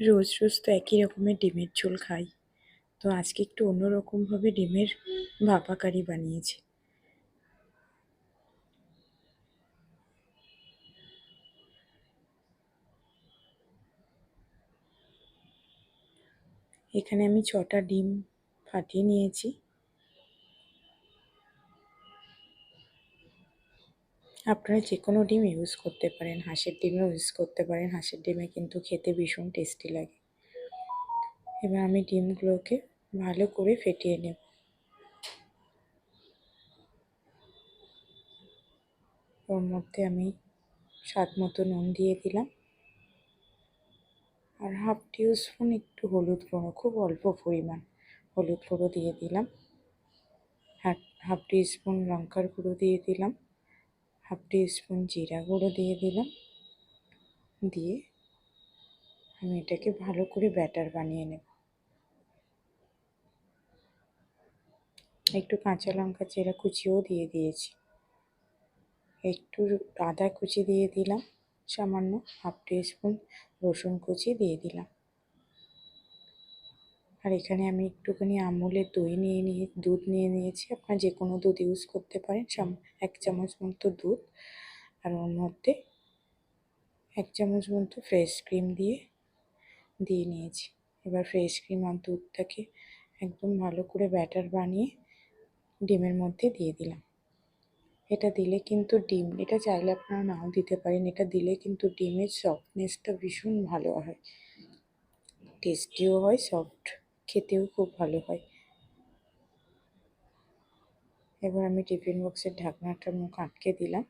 রোজ রোজ তো একই রকমের ডিমের ঝোল খাই। তো আজকে একটু অন্যরকমভাবে ডিমের ভাপা কারি বানিয়েছি। এখানে আমি ছটা ডিম ফাটিয়ে নিয়েছি। আপনারা যে কোনো ডিম ইউজ করতে পারেন, হাঁসের ডিমও ইউজ করতে পারেন, হাঁসের ডিমে কিন্তু খেতে ভীষণ টেস্টি লাগে। এবার আমি ডিমগুলোকে ভালো করে ফেটিয়ে নেব। ওর মধ্যে আমি স্বাদ মতো নুন দিয়ে দিলাম। আর হাফ টিউ স্পুন একটু হলুদ গুঁড়ো, খুব অল্প পরিমাণ হলুদ গুঁড়ো দিয়ে দিলাম। হাফ টি স্পুন লঙ্কার গুঁড়ো দিয়ে দিলাম। হাফ টি স্পুন জিরা গুঁড়ো দিয়ে দিলাম। দিয়ে আমি এটাকে ভালো করে ব্যাটার বানিয়ে নেব। একটু কাঁচা লঙ্কা চেরা কুচিও দিয়ে দিয়েছি। একটু আদা কুচি দিয়ে দিলাম। সামান্য হাফ টি স্পুন রসুন কুচি দিয়ে দিলাম। আর এখানে আমি একটুখানি আমুলের দই নিয়ে নিয়ে, দুধ নিয়ে নিয়েছি। আপনার যে কোনো দুধ ইউজ করতে পারেন। এক চামচ মতো দুধ আর ওর মধ্যে এক চামচ মতো ফ্রেশ ক্রিম দিয়ে দিয়ে নিয়েছি। এবার ফ্রেশ ক্রিম আর দুধটাকে একদম ভালো করে ব্যাটার বানিয়ে ডিমের মধ্যে দিয়ে দিলাম। এটা দিলে কিন্তু ডিম, এটা চাইলে আপনারা নাও দিতে পারেন। এটা দিলে কিন্তু ডিমের সফটনেসটা ভীষণ ভালো হয়। টেস্টিও হয় সফট খেতেও খুব ভালো হয়। এবার আমি টিফিন বক্সের ঢাকনাটা মুখ আটকে দিলাম।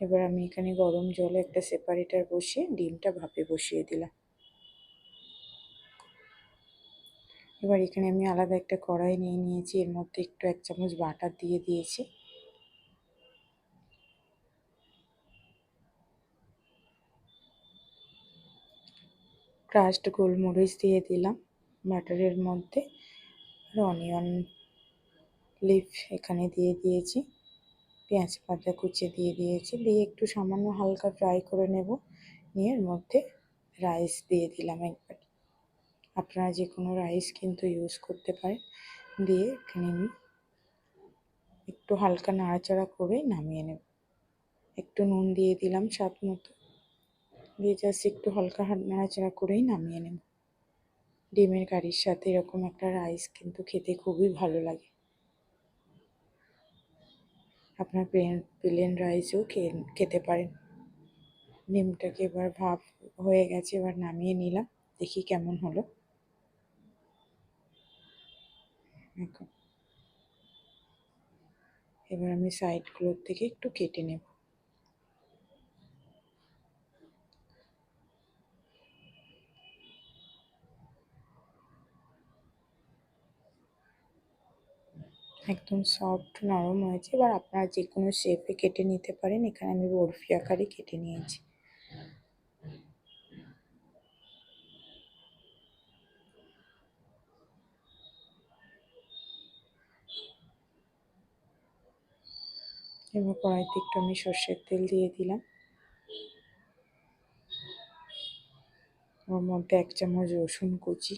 এবার আমি এখানে গরম জলে একটা সেপারেটার বসিয়ে ডিমটা ভাপে বসিয়ে দিলাম। এবার এখানে আমি আলাদা একটা কড়াই নিয়ে নিয়েছি, এর মধ্যে একটু এক চামচ বাটার দিয়ে দিয়েছি। ক্রাশড গোলমরিচ দিয়ে দিলাম। বাটারের মধ্যে আর অনিয়ন লিফ এখানে দিয়ে দিয়েছি। পেঁয়াজ পাতা কুচে দিয়ে দিয়েছি। দিয়ে একটু সামান্য হালকা ফ্রাই করে নেব। নিয়ে এর মধ্যে রাইস দিয়ে দিলাম একবার। আপনারা যে কোনো রাইস কিন্তু ইউজ করতে পারেন। দিয়ে এখানে একটু হালকা নাড়াচাড়া করে নামিয়ে নেব। একটু নুন দিয়ে দিলাম স্বাদ মতো। দিয়ে জাস্ট একটু হালকা নাড়াচাড়া করেই নামিয়ে নেব। ডিমের কারির সাথে এরকম একটা রাইস কিন্তু খেতে খুবই ভালো লাগে। আপনার প্লেন প্লেন রাইসও খেতে পারেন। ডিমটাকে এবার ভাপ হয়ে গেছে, এবার নামিয়ে নিলাম। দেখি কেমন হলো। এবার আমি সাইডগুলোর থেকে একটু কেটে নেব। একদম সফট নরম হয়েছে। এবার আপনারা যে কোনো শেপে কেটে নিতে পারেন। এখানে আমি বরফি আকারে কেটে নিয়েছি। এবার কড়াইতে একটু আমি সর্ষের তেল দিয়ে দিলাম। ওর মধ্যে এক চামচ রসুন কুচি।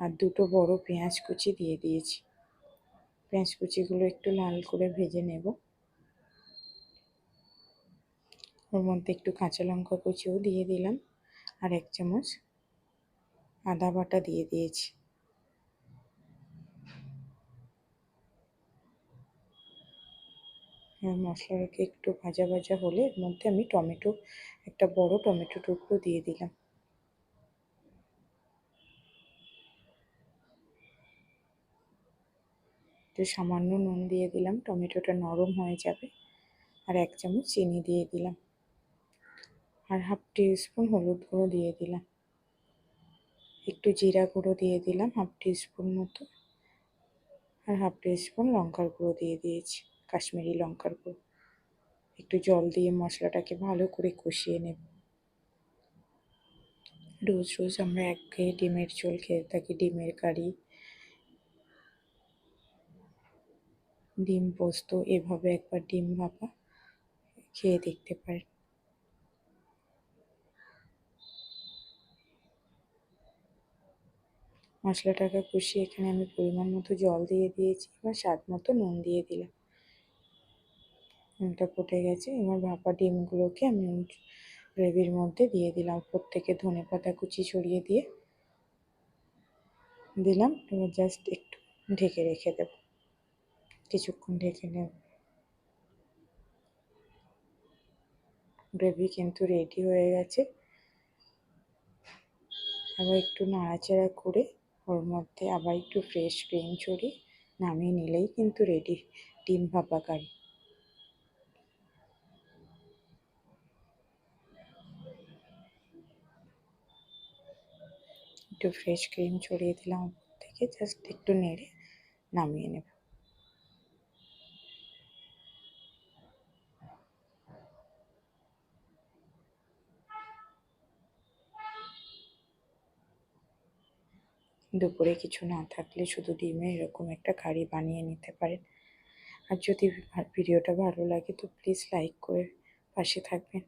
আর দুটো বড় পেঁয়াজ কুচি দিয়ে দিয়েছি। পেঁয়াজ কুচিগুলো একটু লাল করে ভেজে নেব। ওর মধ্যে একটু কাঁচা লঙ্কা কুচিও দিয়ে দিলাম আর এক চামচ আদা বাটা দিয়ে দিয়েছি। মশলাটাকে একটু ভাজা ভাজা হলে এর মধ্যে আমি টমেটো, একটা বড় টমেটো টুকরো দিয়ে দিলাম। একটু সামান্য নুন দিয়ে দিলাম, টমেটোটা নরম হয়ে যাবে। আর এক চামচ চিনি দিয়ে দিলাম। আর হাফ স্পুন হলুদ গুঁড়ো দিয়ে দিলাম। একটু জিরা গুঁড়ো দিয়ে দিলাম হাফ স্পুন মতো। আর হাফ স্পুন লঙ্কার গুঁড়ো দিয়ে দিয়েছি, কাশ্মীরি লঙ্কার গুঁড়ো। একটু জল দিয়ে মশলাটাকে ভালো করে কষিয়ে নেব। রোজ রোজ আমরা এক ডিমের ঝোল খেয়ে থাকি, ডিমের কারি ডিম পোস্ত, এভাবে একবার ডিম ভাপা, খেয়ে দেখতে পারেন। মশলাটাকে কষিয়ে এখানে আমি পরিমাণ মতো জল দিয়ে দিয়েছি এবার স্বাদ মতো নুন দিয়ে দিলাম। নুনটা ফুটে গেছে, এবার ভাপা ডিমগুলোকে আমি গ্রেভির মধ্যে দিয়ে দিলাম। ওপর থেকে ধনে পাতা কুচি ছড়িয়ে দিয়ে দিলাম, এবার জাস্ট একটু ঢেকে রেখে দেবো। কিছুক্ষণ ঢেকে নেব। গ্রেভি কিন্তু রেডি হয়ে গেছে। আবার একটু নাড়াচাড়া করে ওর মধ্যে আবার একটু ফ্রেশ ক্রিম ছড়িয়ে নামিয়ে নিলেই কিন্তু রেডি ডিম ভাপা কারি একটু ফ্রেশ ক্রিম ছড়িয়ে দিলাম থেকে জাস্ট একটু নেড়ে নামিয়ে নেব। দুপুরে কিছু না থাকলে শুধু ডিমের এরকম একটা কারি বানিয়ে নিতে পারেন। আর যদি ভিডিওটা ভালো লাগে তো প্লিজ লাইক করে পাশে থাকবেন।